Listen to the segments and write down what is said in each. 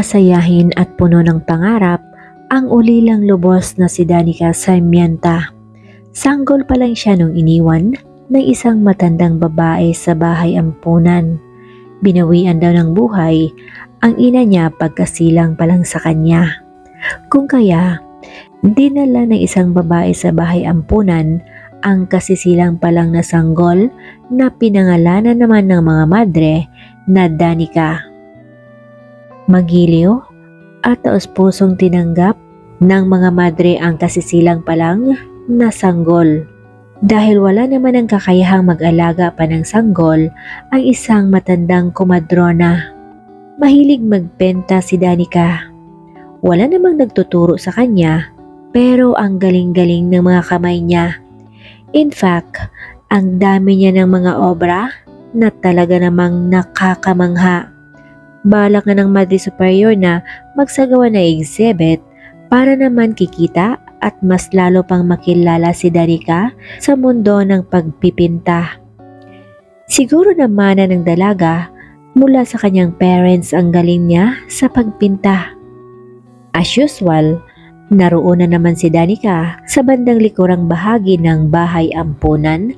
masayahin at puno ng pangarap ang ulilang lubos na si Danica Sarmienta. Sanggol pa lang siya nung iniwan ng isang matandang babae sa bahay ampunan. Binawian daw ng buhay ang ina niya pagkasilang pa lang sa kanya. Kung kaya, dinala ng isang babae sa bahay ampunan ang kasisilang pa lang na sanggol na pinangalanan naman ng mga madre na Danica. Magiliw at taos-pusong tinanggap ng mga madre ang kasisilang pa lang na sanggol. Dahil wala naman ang kakayahang mag-alaga pa ng sanggol ang isang matandang kumadrona. Mahilig magbenta si Danica. Wala namang nagtuturo sa kanya pero ang galing-galing ng mga kamay niya. In fact, ang dami niya ng mga obra na talaga namang nakakamangha. Balak na ng Madre Superior na magsagawa na exhibit para naman kikita at mas lalo pang makilala si Danica sa mundo ng pagpipinta. Siguro naman na ng dalaga mula sa kanyang parents ang galing niya sa pagpinta. As usual, naroon na naman si Danica sa bandang likurang bahagi ng bahay ampunan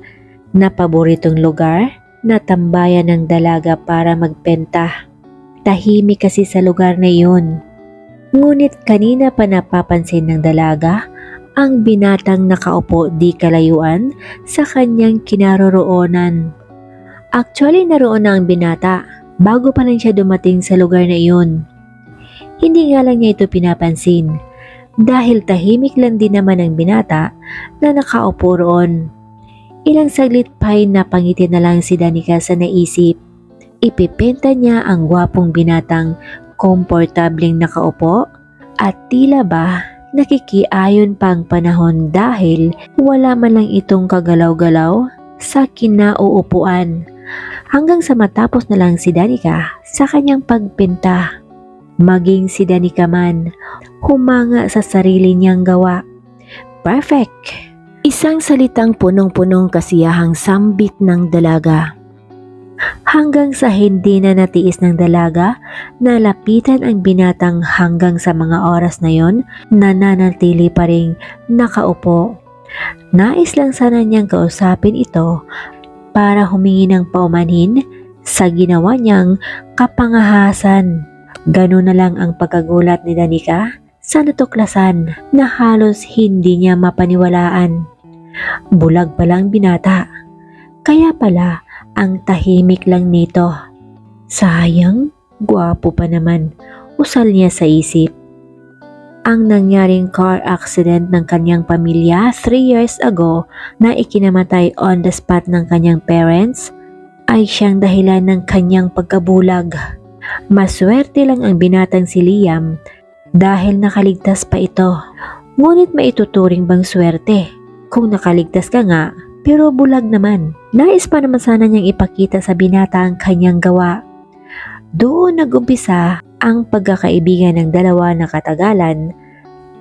na paboritong lugar na tambayan ng dalaga para magpenta. Tahimik kasi sa lugar na iyon. Ngunit kanina pa napapansin ng dalaga ang binatang nakaupo di kalayuan sa kanyang kinaroroonan. Actually, naroon na ang binata bago pa lang siya dumating sa lugar na iyon. Hindi nga lang niya ito pinapansin dahil tahimik lang din naman ang binata na nakaupo roon. Ilang saglit pa'y napangiti na lang si Danica sa naisip. Ipipenta niya ang gwapong binatang komportabling nakaupo at tila ba nakikiayon pang panahon dahil wala man lang itong kagalaw-galaw sa kinauupuan hanggang sa matapos na lang si Danica sa kanyang pagpinta. Maging si Danica man, humanga sa sarili niyang gawa. Perfect! Isang salitang punong-punong kasiyahang sambit ng dalaga. Hanggang sa hindi na natiis ng dalaga, nalapitan ang binatang hanggang sa mga oras na yon, nananatili pa rin nakaupo. Nais lang sana niyang kausapin ito para humingi ng paumanhin sa ginawa niyang kapangahasan. Ganun na lang ang pagkagulat ni Danica sa natuklasan na halos hindi niya mapaniwalaan. Bulag palang binata. Kaya pala ang tahimik lang nito. Sayang, gwapo pa naman, usal niya sa isip. Ang nangyaring car accident ng kanyang pamilya 3 years ago na ikinamatay on the spot ng kanyang parents ay siyang dahilan ng kanyang pagkabulag. Maswerte lang ang binatang si Liam dahil nakaligtas pa ito. Ngunit maituturing bang swerte? Kung nakaligtas ka nga, pero bulag naman. Nais pa naman sana niyang ipakita sa binata ang kanyang gawa. Doon nagumpisa ang pagkakaibigan ng dalawa na katagalan.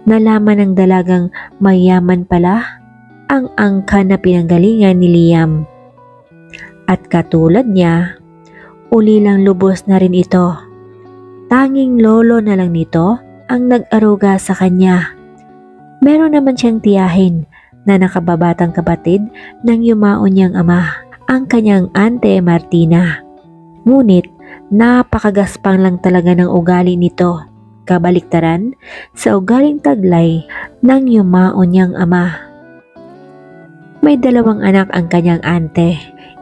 Nalaman ng dalagang mayaman pala ang angka na pinanggalingan ni Liam. At katulad niya, uli lang lubos na rin ito. Tanging lolo na lang nito ang nag-aruga sa kanya. Meron naman siyang tiyahin na nakababatang kapatid ng yumaon niyang ama, ang kanyang ante Martina. Ngunit napakagaspang lang talaga ng ugali nito, kabaliktaran sa ugaling taglay ng yumaon niyang ama. May dalawang anak ang kanyang ante,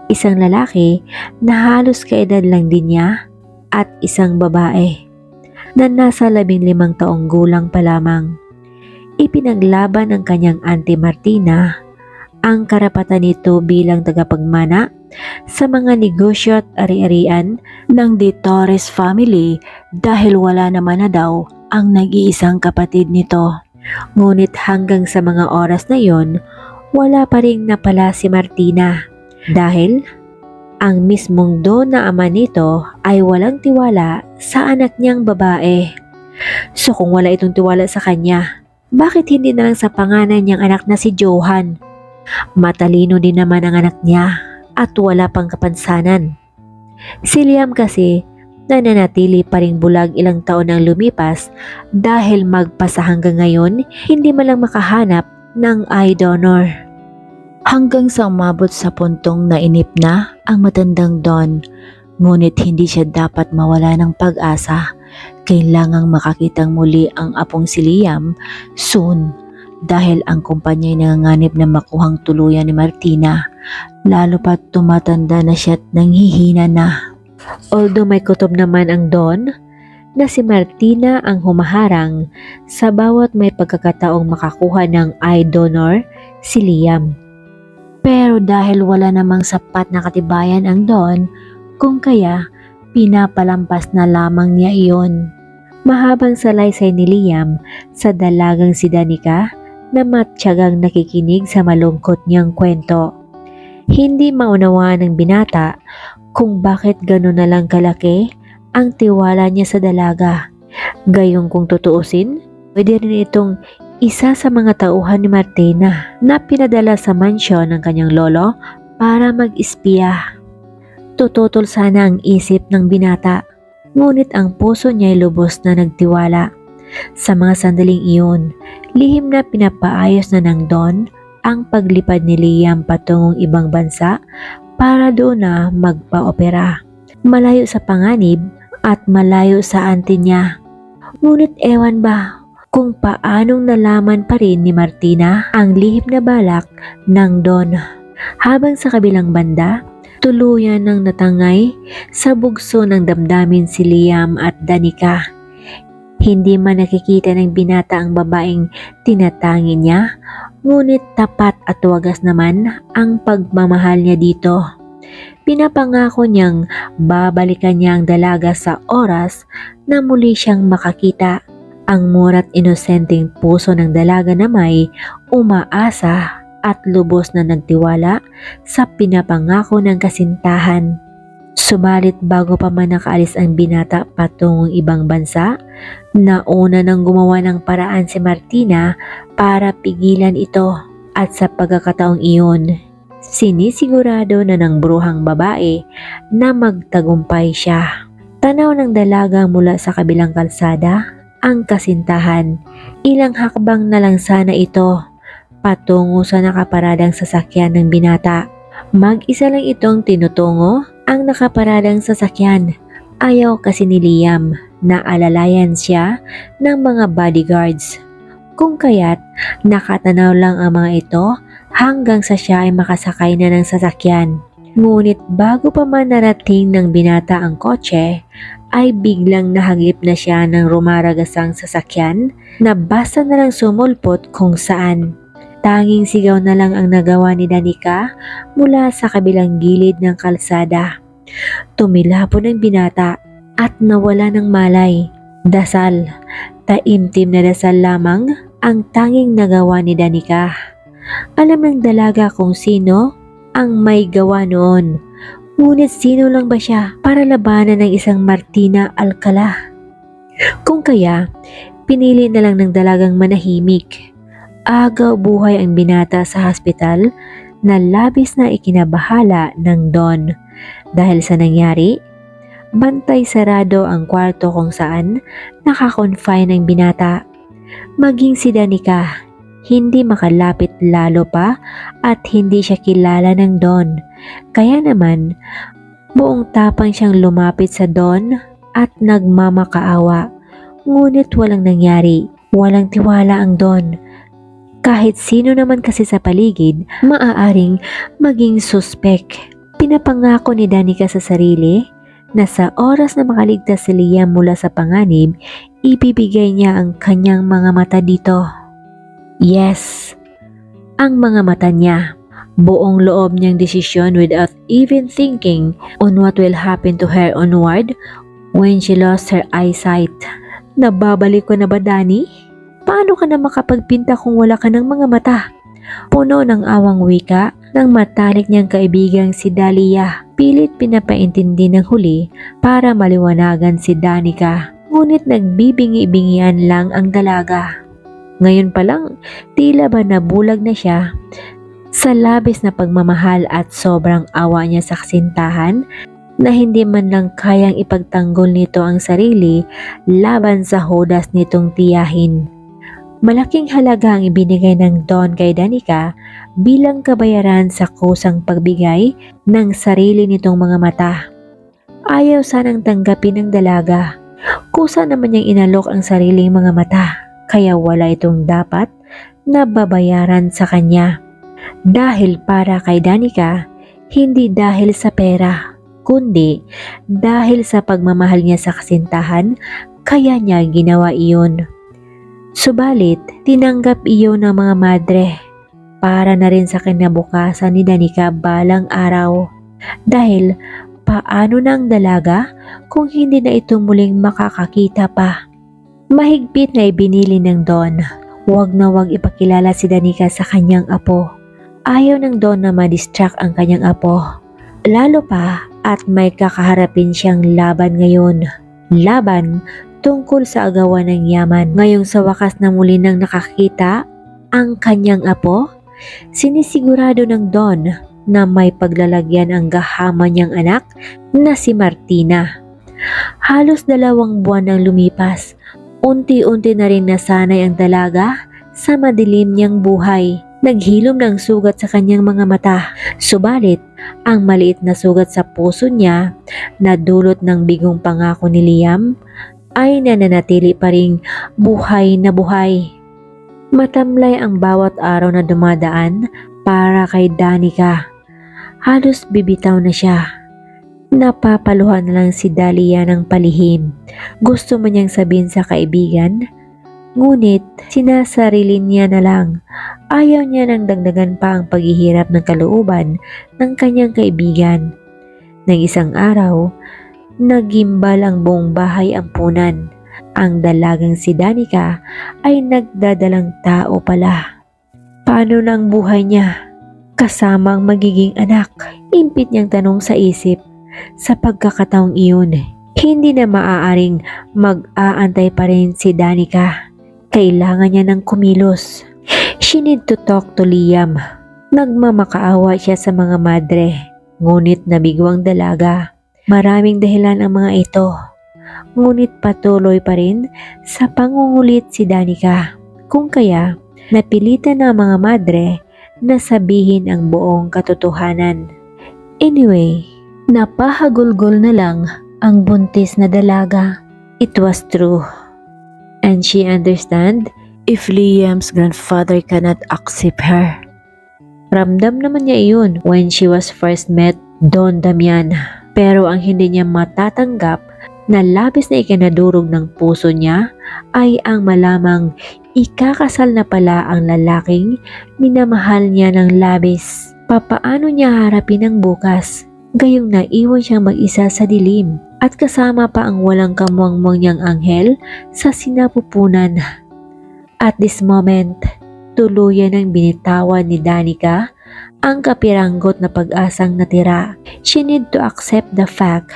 isang lalaki na halos kaedad lang din niya at isang babae na nasa labing limang taong gulang pa lamang ipinaglaban ng kanyang Auntie Martina ang karapatan nito bilang tagapagmana sa mga negosyo at ari-arian ng De Torres family dahil wala naman na daw ang nag-iisang kapatid nito. Ngunit hanggang sa mga oras na yon, wala pa rin napala si Martina dahil ang mismong doon na ama nito ay walang tiwala sa anak niyang babae. So kung wala itong tiwala sa kanya, bakit hindi na lang sa panganan niyang anak na si Johan? Matalino din naman ang anak niya at wala pang kapansanan. Si Liam kasi nananatili pa ring bulag ilang taon ang lumipas dahil magpasa hanggang ngayon hindi man lang makahanap ng eye donor. Hanggang sa umabot sa puntong nainip na ang matandang Don, ngunit hindi siya dapat mawala ng pag-asa. Kailangang makakitang muli ang apong si Liam soon dahil ang kumpanya ay nanganganib na makuhang tuluyan ni Martina lalo pat tumatanda na siya at nanghihina na. Although may kutob naman ang Don, na si Martina ang humaharang sa bawat may pagkakataong makakuha ng eye donor, si Liam. Pero dahil wala namang sapat na katibayan ang Don, kung kaya pinapalampas na lamang niya iyon. Mahabang salaysay ni Liam sa dalagang si Danica na matyagang nakikinig sa malungkot niyang kwento. Hindi maunawaan ng binata kung bakit gano'n na lang kalaki ang tiwala niya sa dalaga. Gayong kung tutuusin, pwede rin itong isa sa mga tauhan ni Martina na pinadala sa mansyon ng kanyang lolo para mag-espiya. Tututol sana ang isip ng binata, ngunit ang puso niya ay lubos na nagtiwala. Sa mga sandaling iyon, lihim na pinapaayos na ng Don ang paglipad ni Liam patungong ibang bansa para doon na magpa-opera. Malayo sa panganib at malayo sa auntie niya. Ngunit ewan ba kung paanong nalaman pa rin ni Martina ang lihim na balak ng Don. Habang sa kabilang banda, tuluyan ng natangay sa bugso ng damdamin si Liam at Danica. Hindi man nakikita ng binata ang babaeng tinatangi niya, ngunit tapat at wagas naman ang pagmamahal niya dito. Pinapangako niyang babalikan niya ang dalaga sa oras na muli siyang makakita. Ang murat inosenteng puso ng dalaga na may umaasa at lubos na nagtiwala sa pinapangako ng kasintahan. Subalit bago pa man nakaalis ang binata patungong ibang bansa, nauna nang gumawa ng paraan si Martina para pigilan ito at sa pagkakataong iyon, sinisigurado na ng bruhang babae na magtagumpay siya. Tanaw ng dalaga mula sa kabilang kalsada ang kasintahan. Ilang hakbang na lang sana ito patungo sa nakaparadang sasakyan ng binata. Mag-isa lang itong tinutungo ang nakaparadang sasakyan. Ayaw kasi ni Liam na alalayan siya ng mga bodyguards. Kung kaya't nakatanaw lang ang mga ito hanggang sa siya ay makasakay na ng sasakyan. Ngunit bago pa man narating ng binata ang kotse, ay biglang nahagip na siya ng rumaragasang sasakyan na basta na lang sumulpot kung saan. Tanging sigaw na lang ang nagawa ni Danica mula sa kabilang gilid ng kalsada. Tumilapon ang binata at nawala ng malay. Dasal, taimtim na dasal lamang ang tanging nagawa ni Danica. Alam ng dalaga kung sino ang may gawa noon. Ngunit sino lang ba siya para labanan ng isang Martina Alcala? Kung kaya, pinili na lang ng dalagang manahimik agaw buhay ang binata sa hospital na labis na ikinabahala ng Don. Dahil sa nangyari, bantay sarado ang kwarto kung saan nakakonfine ang binata. Maging si Danica, hindi makalapit lalo pa at hindi siya kilala ng Don. Kaya naman, buong tapang siyang lumapit sa Don at nagmamakaawa. Ngunit walang nangyari, walang tiwala ang Don kahit sino naman kasi sa paligid, maaaring maging suspek. Pinapangako ni Danica sa sarili na sa oras na makaligtas si Liam mula sa panganib, ibibigay niya ang kanyang mga mata dito. Yes, ang mga mata niya. Buong loob niyang desisyon without even thinking on what will happen to her onward when she lost her eyesight. Nababalik ko na ba, Dani? Paano ka na makapagpinta kung wala ka ng mga mata? Puno ng awang wika ng matalik niyang kaibigang si Dalia. Pilit pinapaintindi ng huli para maliwanagan si Danica. Ngunit nagbibingi-bingian lang ang dalaga. Ngayon pa lang, tila ba nabulag na siya sa labis na pagmamahal at sobrang awa niya sa kasintahan na hindi man lang kayang ipagtanggol nito ang sarili laban sa hodas nitong tiyahin. Malaking halaga ang ibinigay ng Don kay Danica bilang kabayaran sa kusang pagbigay ng sarili nitong mga mata. Ayaw sanang tanggapin ng dalaga. Kusa naman niyang inalok ang sariling mga mata, kaya wala itong dapat na babayaran sa kanya. Dahil para kay Danica, hindi dahil sa pera, kundi dahil sa pagmamahal niya sa kasintahan, kaya niya ginawa iyon. Subalit, tinanggap iyon ng mga madre para na rin sa kinabukasan ni Danica balang araw. Dahil paano ang dalaga kung hindi na ito muling makakakita pa? Mahigpit na ibinili ng Don. Huwag na huwag ipakilala si Danica sa kanyang apo. Ayaw ng Don na ma-distract ang kanyang apo. Lalo pa at may kakaharapin siyang laban ngayon. Laban tungkol sa agawan ng yaman. Ngayong sa wakas na muli nang nakakita ang kanyang apo, sinisigurado ng Don na may paglalagyan ang gahama niyang anak na si Martina. Halos dalawang buwan nang lumipas, unti-unti na rin nasanay ang dalaga sa madilim niyang buhay. Naghilom ng sugat sa kanyang mga mata. Subalit, ang maliit na sugat sa puso niya na dulot ng bigong pangako ni Liam ay nananatili pa ring buhay na buhay. Matamlay ang bawat araw na dumadaan para kay Danica. Halos bibitaw na siya. Napapaluhan na lang si Dahlia ng palihim. Gusto man niyang sabihin sa kaibigan, ngunit sinasarili niya na lang. Ayaw niya nang dagdagan pa ang paghihirap ng kalooban ng kanyang kaibigan. Nang isang araw, nagimbal ang buong bahay ampunan. Ang dalagang si Danica ay nagdadalang tao pala. Paano na ang buhay niya? Kasamang magiging anak, impit niyang tanong sa isip. Sa pagkakataong iyon, hindi na maaaring mag-aantay pa rin si Danica. Kailangan niya ng kumilos. She need to talk to Liam. Nagmamakaawa siya sa mga madre, ngunit nabigwang dalaga. Maraming dahilan ang mga ito. Ngunit patuloy pa rin sa pangungulit si Danica. Kung kaya, napilitan ng mga madre na sabihin ang buong katotohanan. Anyway, napahagulgol na lang ang buntis na dalaga. It was true. And she understand if Liam's grandfather cannot accept her. Ramdam naman niya iyon when she was first met Don Damian. Pero ang hindi niya matatanggap na labis na ikinadurog ng puso niya ay ang malamang ikakasal na pala ang lalaking minamahal niya ng labis. Papaano niya harapin ang bukas? Gayong naiwan siyang mag-isa sa dilim at kasama pa ang walang kamuang-muang niyang anghel sa sinapupunan. At this moment, tuluyan ng binitawan ni Danica ang kapiranggot na pag-asang natira. She need to accept the fact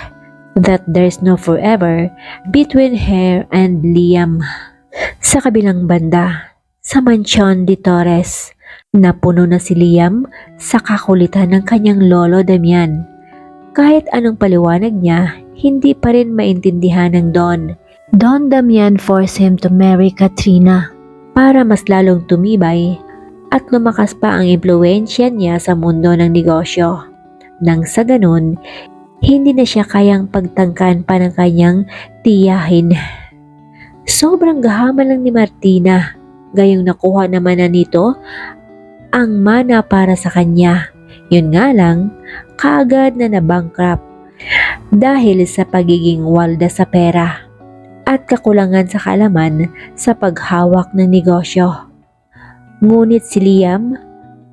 that there's no forever between her and Liam. Sa kabilang banda, sa Mansion de Torres, napuno na si Liam sa kakulitan ng kanyang lolo Damian. Kahit anong paliwanag niya, hindi pa rin maintindihan ng Don. Don Damian forced him to marry Katrina para mas lalong tumibay at lumakas pa ang impluensya niya sa mundo ng negosyo. Nang sa ganun, hindi na siya kayang pagtangkan pa ng kanyang tiyahin. Sobrang gahaman lang ni Martina, gayong nakuha naman na nito ang mana para sa kanya. Yun nga lang, kaagad na nabankrupt dahil sa pagiging walda sa pera at kakulangan sa kalaman sa paghawak ng negosyo. Ngunit si Liam,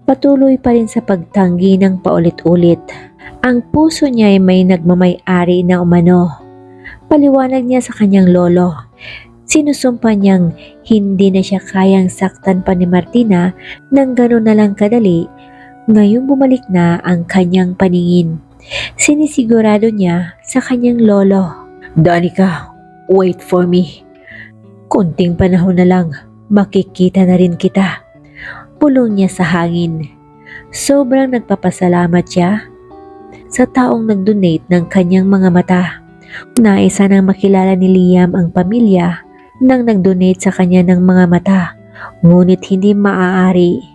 patuloy pa rin sa pagtanggi ng paulit-ulit. Ang puso niya ay may nagmamay-ari na umano. Paliwanag niya sa kanyang lolo. Sinusumpa niyang hindi na siya kayang saktan pa ni Martina nang gano'n na lang kadali. Ngayong bumalik na ang kanyang paningin. Sinisigurado niya sa kanyang lolo. Danica, wait for me. Kunting panahon na lang, makikita na rin kita. Pulong niya sa hangin. Sobrang nagpapasalamat siya sa taong nag-donate ng kanyang mga mata. Naisa nang makilala ni Liam ang pamilya nang nag-donate sa kanya ng mga mata. Ngunit hindi maaari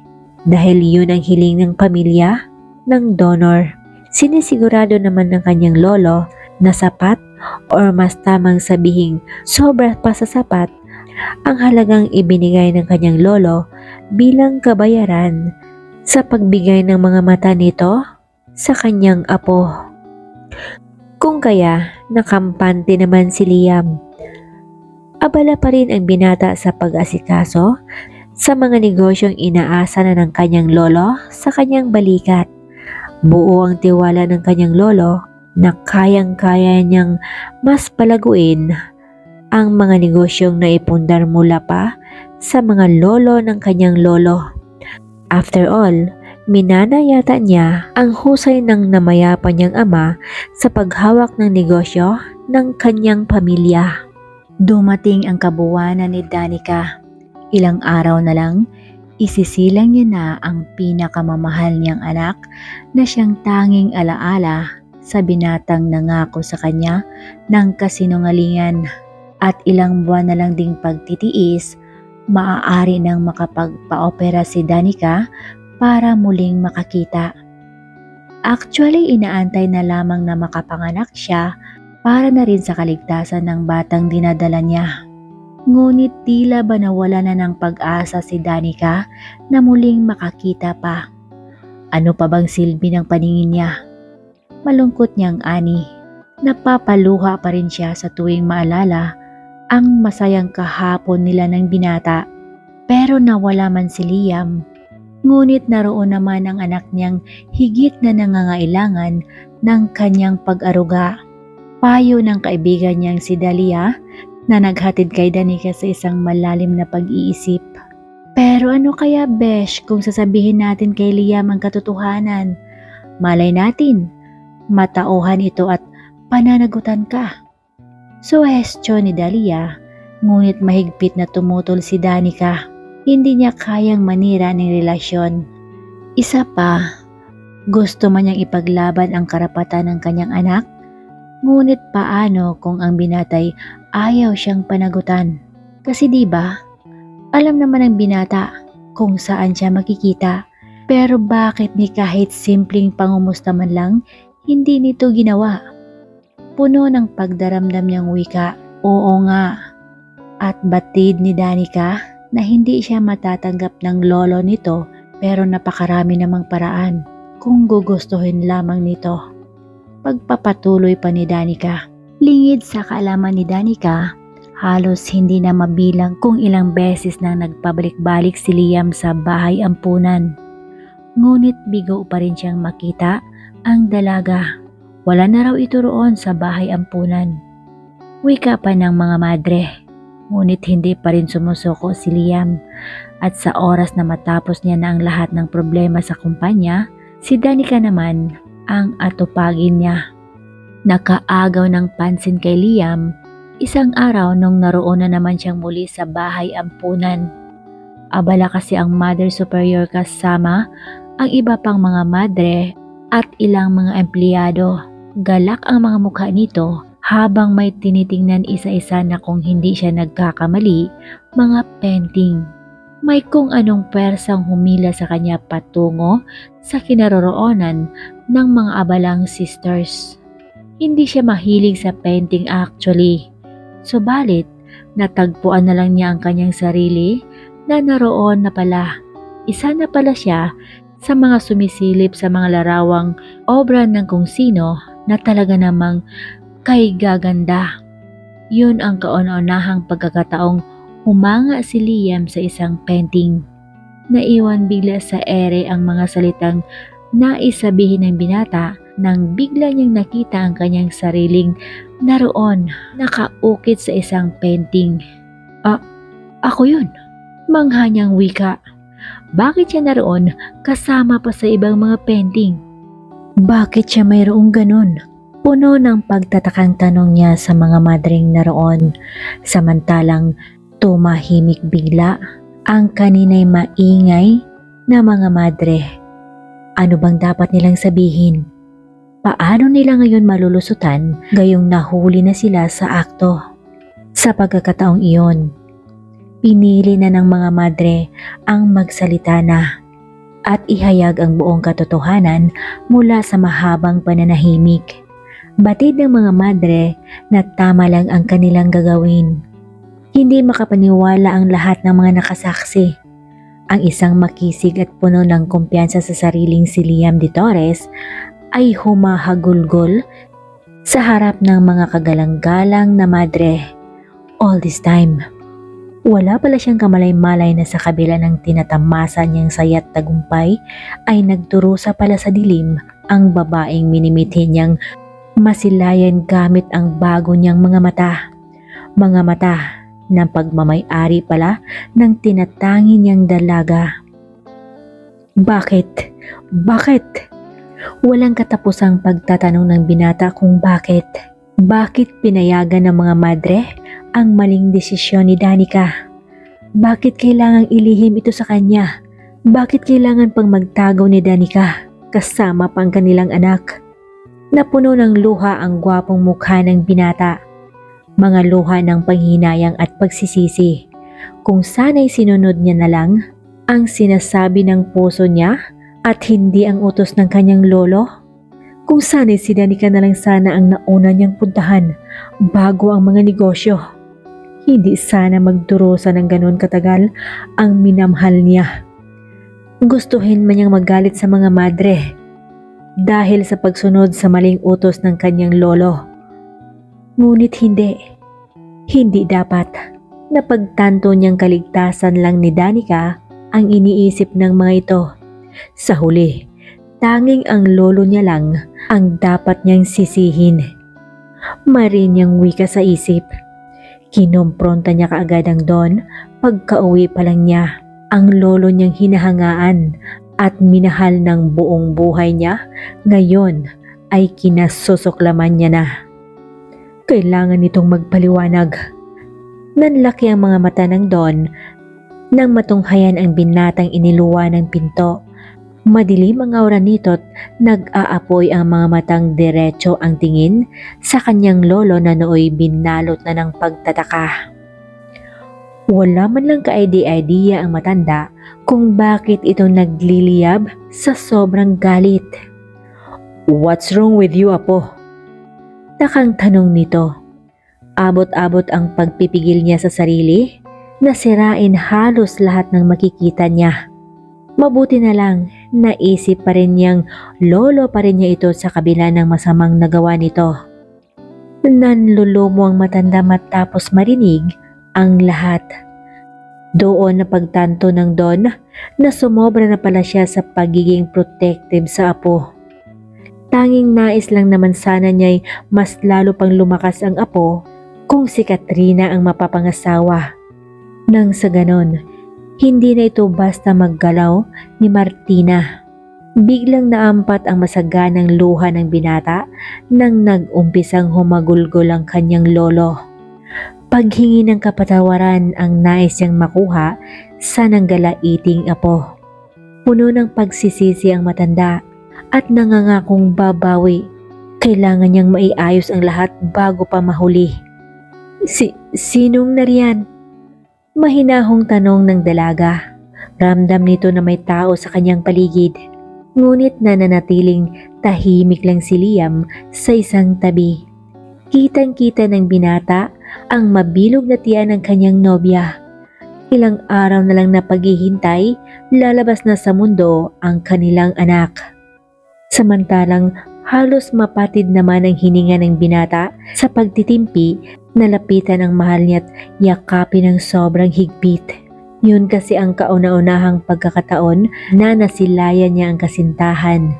dahil yun ang hiling ng pamilya ng donor. Sinisigurado naman ng kanyang lolo na sapat or mas tamang sabihing sobra pa sa sapat ang halagang ibinigay ng kanyang lolo bilang kabayaran sa pagbigay ng mga mata nito sa kanyang apo. Kung kaya, nakampante naman si Liam. Abala pa rin ang binata sa pag-asikaso sa mga negosyong inaasa na ng kanyang lolo sa kanyang balikat. Buo ang tiwala ng kanyang lolo na kayang-kaya niyang mas palaguin ang mga negosyong naipundar mula pa sa mga lolo ng kanyang lolo. After all, minana yata niya ang husay ng namayapa niyang ama sa paghawak ng negosyo ng kanyang pamilya. Dumating ang kabuwanan ni Danica. Ilang araw na lang, isisilang niya na ang pinakamamahal niyang anak na siyang tanging alaala sa binatang nangako sa kanya ng kasinungalingan at ilang buwan na lang ding pagtitiis, maaari nang makapagpa-opera si Danica para muling makakita. Actually, inaantay na lamang na makapanganak siya para na rin sa kaligtasan ng batang dinadala niya. Ngunit tila ba nawala na ng pag-asa si Danica na muling makakita pa. Ano pa bang silbi ng paningin niya? Malungkot niyang ani. Napapaluha pa rin siya sa tuwing maalala ang masayang kahapon nila ng binata. Pero nawala man si Liam. Ngunit naroon naman ang anak niyang higit na nangangailangan ng kanyang pag-aruga. Payo ng kaibigan niyang si Dalia na naghatid kay Danica sa isang malalim na pag-iisip. Pero ano kaya Besh kung sasabihin natin kay Liam ang katotohanan? Malay natin, matauhan ito at pananagutan ka. Suwestyon ni Dalia, ngunit mahigpit na tumutol si Danica. Hindi niya kayang manira ng relasyon. Isa pa, gusto man niyang ipaglaban ang karapatan ng kanyang anak, ngunit paano kung ang binatay ayaw siyang panagutan? Kasi di ba, alam naman ng binata kung saan siya makikita. Pero bakit ni kahit simpleng pangumusta man lang, hindi nito ginawa? Puno ng pagdaramdam niyang wika, oo nga. At batid ni Danica na hindi siya matatanggap ng lolo nito pero napakarami namang paraan kung gugustuhin lamang nito. Pagpapatuloy pa ni Danica. Lingid sa kaalaman ni Danica, halos hindi na mabilang kung ilang beses na nagpabalik-balik si Liam sa bahay ampunan. Ngunit bigo pa rin siyang makita ang dalaga. Wala na raw ito roon sa bahay ampunan. Wika pa ng mga madre. Ngunit hindi pa rin sumusuko si Liam. At sa oras na matapos niya na ang lahat ng problema sa kumpanya, si Danica naman ang atupagin niya. Nakaagaw ng pansin kay Liam isang araw nung naroon na naman siyang muli sa bahay ampunan. Abala kasi ang Mother Superior kasama ang iba pang mga madre at ilang mga empleyado. Galak ang mga mukha nito habang may tinitingnan isa-isa na kung hindi siya nagkakamali, mga painting. May kung anong persang humila sa kanya patungo sa kinaroroonan ng mga abalang sisters. Hindi siya mahilig sa painting actually. Subalit, natagpuan na lang niya ang kanyang sarili na naroon na pala. Isa na pala siya sa mga sumisilip sa mga larawang obra ng kung sino na talaga namang kay gaganda. Yun ang kauna-unahang pagkakataong humanga si Liam sa isang painting. Naiwan bigla sa ere ang mga salitang naisabihin ng binata nang bigla niyang nakita ang kanyang sariling naroon nakaukit sa isang painting. Ah, ako yun. Mangha niyang wika. Bakit siya naroon kasama pa sa ibang mga painting? Bakit siya mayroong ganun? Puno ng pagtatakang tanong niya sa mga madring naroon. Samantalang tumahimik bigla ang kaninay maingay na mga madre. Ano bang dapat nilang sabihin? Paano nila ngayon malulusutan gayong nahuli na sila sa akto? Sa pagkakataong iyon, pinili na ng mga madre ang magsalita na at ihayag ang buong katotohanan mula sa mahabang pananahimik. Batid ng mga madre na tama lang ang kanilang gagawin. Hindi makapaniwala ang lahat ng mga nakasaksi. Ang isang makisig at puno ng kumpiyansa sa sariling si Liam de Torres ay humahagulgol sa harap ng mga kagalang-galang na madre. All this time, wala pala siyang kamalay-malay na sa kabila ng tinatamasa niyang sayat tagumpay ay nagturusa pala sa dilim ang babaeng minimithi niyang masilayan gamit ang bago niyang mga mata. Mga mata ng pagmamay-ari pala ng tinatangi niyang dalaga. Bakit? Bakit? Walang katapusang pagtatanong ng binata kung bakit. Bakit pinayagan ng mga madre ang maling desisyon ni Danica? Bakit kailangang ilihim ito sa kanya? Bakit kailangan pang magtagaw ni Danica kasama pang kanilang anak? Napuno ng luha ang gwapong mukha ng binata. Mga luha ng panghinayang at pagsisisi. Kung sana'y sinunod niya na lang ang sinasabi ng puso niya at hindi ang utos ng kanyang lolo? Kung sana'y si Danica na lang sana ang nauna niyang puntahan bago ang mga negosyo. Hindi sana magdurusa ng ganun katagal ang minamhal niya. Gustuhin man niyang magalit sa mga madre dahil sa pagsunod sa maling utos ng kanyang lolo. Ngunit hindi. Hindi dapat na pagtanto niyang kaligtasan lang ni Danica ang iniisip ng mga ito. Sa huli, tanging ang lolo niya lang ang dapat niyang sisihin. Marin niyang wika sa isip. Kinompronta niya kaagad ang Don pagka-uwi pa lang niya. Ang lolo niyang hinahangaan at minahal ng buong buhay niya ngayon ay kinasusuklaman niya na. Kailangan nitong magpaliwanag. Nanlaki ang mga mata ng Don nang matunghayan ang binatang iniluwa ng pinto. Madilim ang aura nito't nag-aapoy ang mga matang diretso ang tingin sa kanyang lolo na nooy binalot na ng pagtataka. Wala man lang ka-idea ang matanda kung bakit ito nagliliyab sa sobrang galit. What's wrong with you, Apo? Takang tanong nito. Abot-abot ang pagpipigil niya sa sarili na sirain halos lahat ng makikita niya. Mabuti na lang, naisip pa rin niyang lolo pa rin niya ito sa kabila ng masamang nagawa nito. Nanlulumo ang matanda matapos marinig ang lahat. Doon na pagtanto ng Don na sumobra na pala siya sa pagiging protective sa apo. Tanging nais lang naman sana niya'y mas lalo pang lumakas ang apo kung si Katrina ang mapapangasawa. Nang sa ganon, hindi na ito basta maggalaw ni Martina. Biglang naampat ang masaganang luha ng binata nang nag-umpisang humagulgol ang kanyang lolo. Paghingi ng kapatawaran ang nais niyang makuha sa nanggala'iting apo. Puno ng pagsisisi ang matanda at nangangakong babawi. Kailangan niyang maiayos ang lahat bago pa mahuli. Si sinong nariyan? Mahinahong tanong ng dalaga. Ramdam nito na may tao sa kanyang paligid. Ngunit nananatiling tahimik lang si Liam sa isang tabi. Kitang-kita ng binata ang mabilog na tiyan ng kanyang nobya. Ilang araw na lang na paghihintay, lalabas na sa mundo ang kanilang anak. Samantalang halos mapatid naman ang hininga ng binata sa pagtitimpi na lapitan ang mahal niya't yakapin ng sobrang higpit. Yun kasi ang kauna-unahang pagkakataon na nasilayan niya ang kasintahan.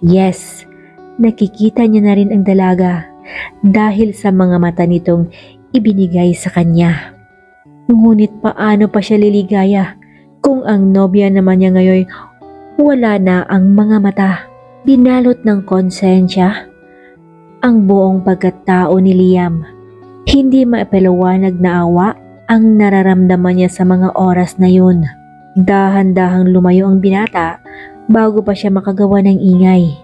Yes, nakikita niya na rin ang dalaga dahil sa mga mata nitong ibinigay sa kanya. Ngunit paano pa siya liligaya kung ang nobya naman niya ngayon wala na ang mga mata. Binalot ng konsensya ang buong pagkatao ni Liam. Hindi maipaliwanag na awa ang nararamdaman niya sa mga oras na yun. Dahan-dahang lumayo ang binata bago pa siya makagawa ng ingay.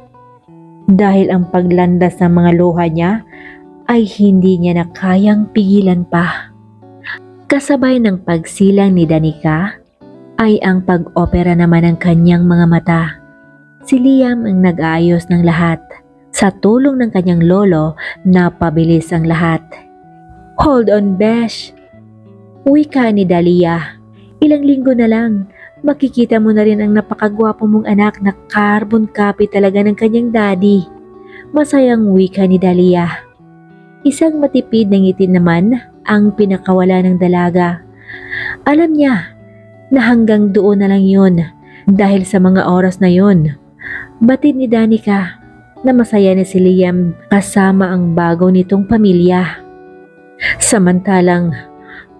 dahil ang paglandas ng mga luha niya ay hindi niya na kayang pigilan pa. Kasabay ng pagsilang ni Danica ay ang pag-opera naman ng kanyang mga mata. Si Liam ang nag-aayos ng lahat. Sa tulong ng kanyang lolo, napabilis ang lahat. Hold on, Besh. Wika ni Dalia. Ilang linggo na lang, makikita mo na rin ang napakagwapo mong anak na carbon copy talaga ng kanyang daddy. Masayang wika ni Dalia. Isang matipid na ngiti naman ang pinakawala ng dalaga. Alam niya na hanggang doon na lang yun dahil sa mga oras na yun. Batid ni Danica na masaya na si Liam kasama ang bago nitong pamilya. Samantalang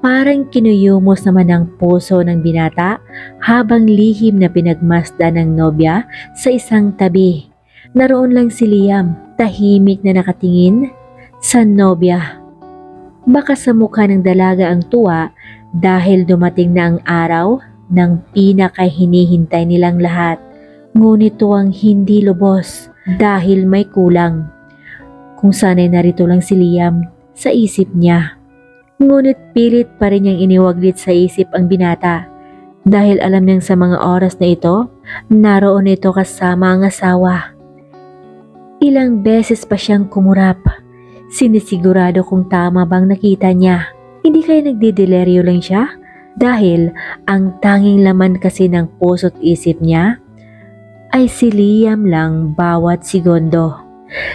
parang kinuyumos naman ang puso ng binata habang lihim na pinagmasda ng nobya sa isang tabi. Naroon lang si Liam, tahimik na nakatingin sa nobya. Baka sa mukha ng dalaga ang tuwa dahil dumating na ang araw ng pinakahinihintay nilang lahat. Ngunit tuwang hindi lubos dahil may kulang. Kung sana'y narito lang si Liam sa isip niya. Ngunit pilit pa rin niyang iniwaglit sa isip ang binata dahil alam niyang sa mga oras na ito, naroon ito kasama ang asawa. Ilang beses pa siyang kumurap. Sinisigurado kung tama bang nakita niya. Hindi kaya nagdideleryo lang siya? Dahil ang tanging laman kasi ng puso't isip niya ay si Liam lang bawat segundo.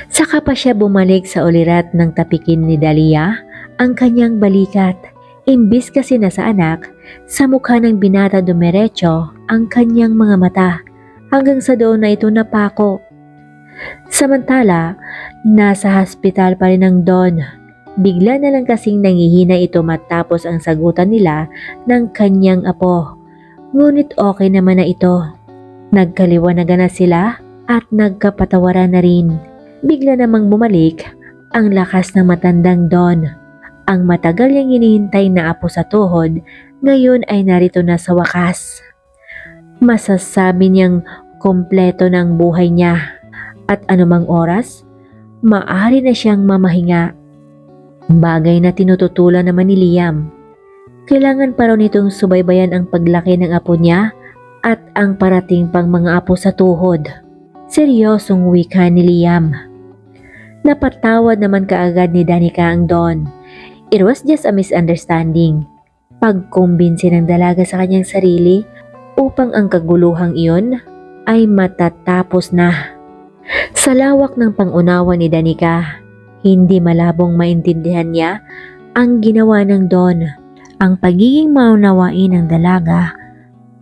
Saka pa siya bumalik sa ulirat ng tapikin ni Dalia ang kanyang balikat. Imbis kasi na sa anak, sa mukha ng binata dumiretso ang kanyang mga mata hanggang sa doon na ito napako. Samantala, nasa hospital pa rin ang Don. Bigla na lang kasing nangihina ito matapos ang sagutan nila ng kanyang apo. Ngunit okay naman na ito. Nagkaliwanagan na sila at nagkapatawaran na rin. Bigla namang bumalik ang lakas ng matandang Don. Ang matagal niyang hinihintay na apo sa tuhod, ngayon ay narito na sa wakas. Masasabi niyang kompleto ng buhay niya at anumang oras, maari na siyang mamahinga. Bagay na tinututulan naman ni Liam. Kailangan pa raw nitong subaybayan ang paglaki ng apo niya at ang parating pang mga apo sa tuhod. Seryosong wika ni Liam. Napatawad naman kaagad ni Danica ang Don. It was just a misunderstanding. Pagkumbinsi ng dalaga sa kanyang sarili upang ang kaguluhang iyon ay matatapos na. Sa lawak ng pangunawa ni Danica, hindi malabong maintindihan niya ang ginawa ng Don. Ang pagiging maunawain ng dalaga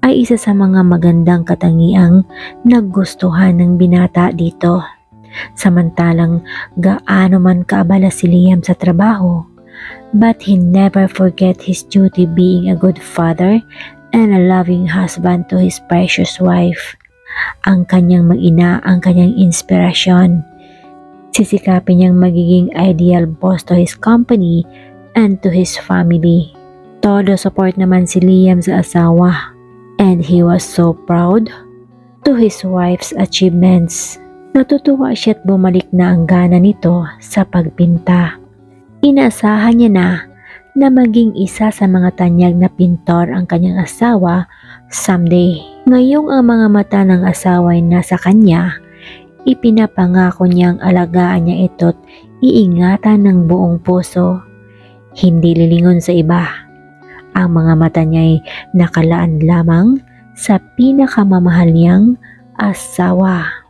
ay isa sa mga magandang katangiang nagustuhan ng binata dito. Samantalang gaano man kaabala si Liam sa trabaho, but he never forget his duty being a good father and a loving husband to his precious wife. Ang kanyang mag-ina ang kanyang inspirasyon. Sisikapin niyang magiging ideal boss to his company and to his family. Todo support naman si Liam sa asawa and he was so proud to his wife's achievements. Natutuwa siya at bumalik na ang gana nito sa pagpinta. Inaasahan niya na na maging isa sa mga tanyag na pintor ang kanyang asawa someday. Ngayong ang mga mata ng asawa ay nasa kanya, ipinapangako niyang alagaan niya ito't iingatan ng buong puso. Hindi lilingon sa iba. Ang mga mata niya ay nakalaan lamang sa pinakamamahal niyang asawa.